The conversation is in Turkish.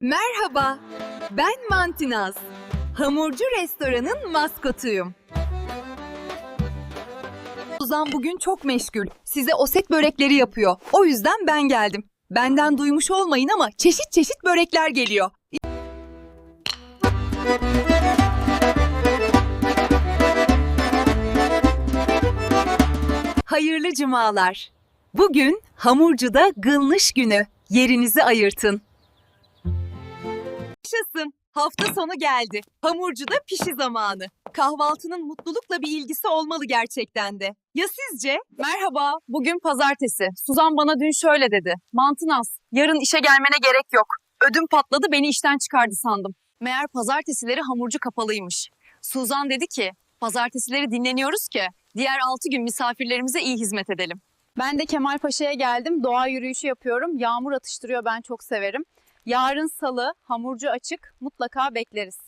Merhaba, ben Mantinaz. Hamurcu restoranın maskotuyum. Suzan bugün çok meşgul. Size oset börekleri yapıyor. O yüzden ben geldim. Benden duymuş olmayın ama çeşit çeşit börekler geliyor. Hayırlı cumalar. Bugün hamurcuda gılmış günü. Yerinizi ayırtın. Yaşasın. Hafta sonu geldi. Hamurcuda pişi zamanı. Kahvaltının mutlulukla bir ilgisi olmalı gerçekten de. Ya sizce? Merhaba, bugün pazartesi. Suzan bana dün şöyle dedi. Mantınaz, yarın işe gelmene gerek yok. Ödüm patladı, beni işten çıkardı sandım. Meğer pazartesileri hamurcu kapalıymış. Suzan dedi ki, pazartesileri dinleniyoruz ki diğer altı gün misafirlerimize iyi hizmet edelim. Ben de Kemal Paşa'ya geldim. Doğa yürüyüşü yapıyorum. Yağmur atıştırıyor, ben çok severim. Yarın salı, hamurcu açık. Mutlaka bekleriz.